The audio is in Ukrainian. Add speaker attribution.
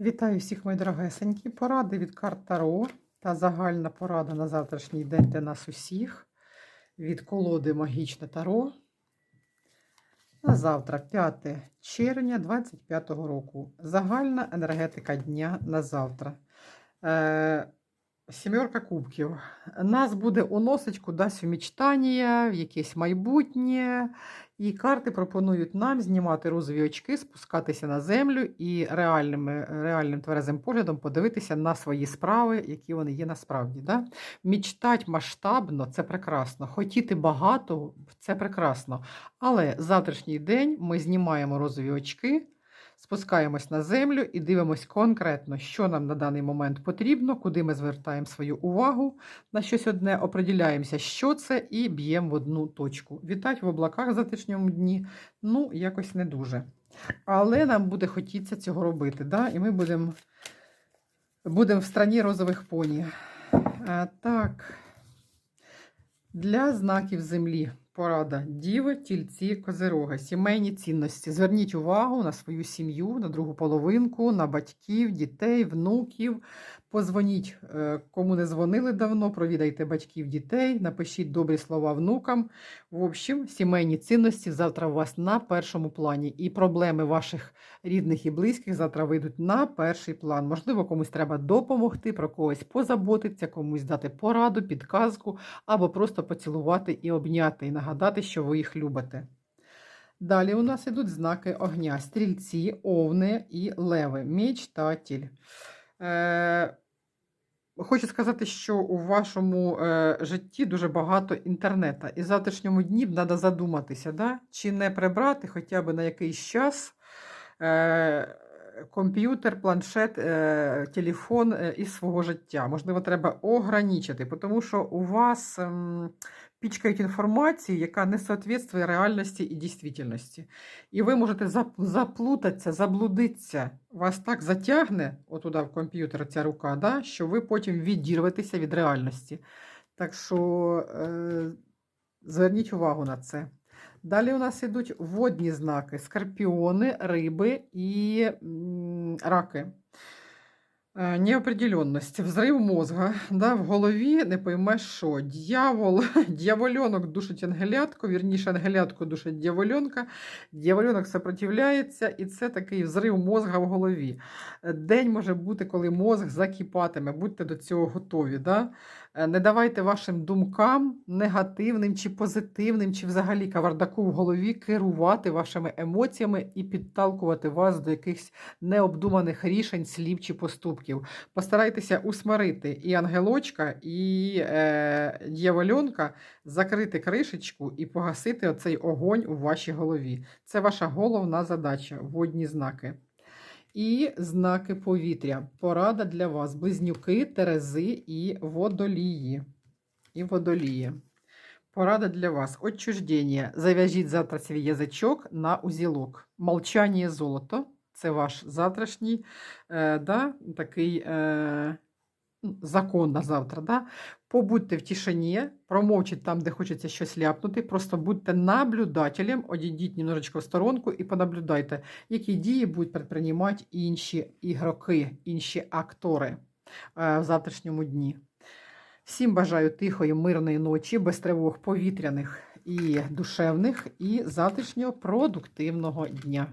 Speaker 1: Вітаю всіх, мої дорогесенькі. Поради від карт Таро та загальна порада на завтрашній день для нас усіх від колоди Магічне Таро. На завтра, 5 червня 2025 року. Загальна енергетика дня на завтра. Сімерка кубків. Нас буде уносить кудись у мечтання, в якесь майбутнє. І карти пропонують нам знімати розові очки, спускатися на землю і реальними, реальним тверезим поглядом подивитися на свої справи, які вони є насправді. Да? Мічтать масштабно це прекрасно. Хотіти багато це прекрасно. Але завтрашній день ми знімаємо розові очки. Спускаємось на землю і дивимось конкретно, що нам на даний момент потрібно, куди ми звертаємо свою увагу на щось одне, оприділяємося, що це, і б'ємо в одну точку. Вітать в облаках в завтрашньому дні, ну, якось не дуже. Але нам буде хотітися цього робити. Да? І ми будемо будем в страні розових поні. А, так, для знаків землі. Порада діви, тільці, козироги, сімейні цінності. Зверніть увагу на свою сім'ю, на другу половинку, на батьків, дітей, внуків. Позвоніть, е, кому не дзвонили давно, провідайте батьків, дітей, напишіть добрі слова внукам. В общем, сімейні цінності завтра у вас на першому плані. І проблеми ваших рідних і близьких завтра вийдуть на перший план. Можливо, комусь треба допомогти, про когось позаботитися, комусь дати пораду, підказку або просто поцілувати і обняти, нагадати, що ви їх любите. Далі у нас йдуть знаки огня: стрільці, овни і леви. Мечтатель. Е, Хочу сказати, що у вашому е, житті дуже багато інтернету. І в завтрашньому дні треба задуматися, да? чи не прибрати хоча б на якийсь час е, комп'ютер, планшет, е, телефон е, із свого життя. Можливо, треба ограничити, тому що у вас ем, пічкають інформацію, яка не соответствує реальності і дійсності. І ви можете заплутатися, заблудитися. Вас так затягне отуда в комп'ютер ця рука, да, що ви потім відірветеся від реальності. Так що е, зверніть увагу на це. Далі у нас йдуть водні знаки: скорпіони, риби і раки. Е, Неопределенность, взрив мозга, да, в голові не поймеш що. Дьявол, дьявольонок душить ангелятку, вірніше, ангелятку душить дьявольонка, дьявольонок сопротивляється, і це такий взрив мозга в голові. День може бути, коли мозг закіпатиме, будьте до цього готові. Да? Е, Не давайте вашим думкам, негативним чи позитивним, чи взагалі кавардаку в голові керувати вашими емоціями і підталкувати вас до якихось необдуманих рішень, слів чи поступків. Постарайтеся усмирити і ангелочка, і е, дьявольонка, закрити кришечку і погасити оцей огонь у вашій голові. Це ваша головна задача, водні знаки. І знаки повітря. Порада для вас: близнюки, терези і водолії. І водолії. Порада для вас. Отчуждення. Зав'яжіть завтра свій язичок на узілок. Молчання золото. Це ваш завтрашній е, да, такий е, закон на завтра. Да? Побудьте в тишині, промовчіть там, де хочеться щось ляпнути. Просто будьте наблюдателем, одійдіть немножечко в сторонку і понаблюдайте, які дії будуть предприймати інші ігроки, інші актори е, в завтрашньому дні. Всім бажаю тихої, мирної ночі, без тривог повітряних і душевних, і завтрашнього продуктивного дня.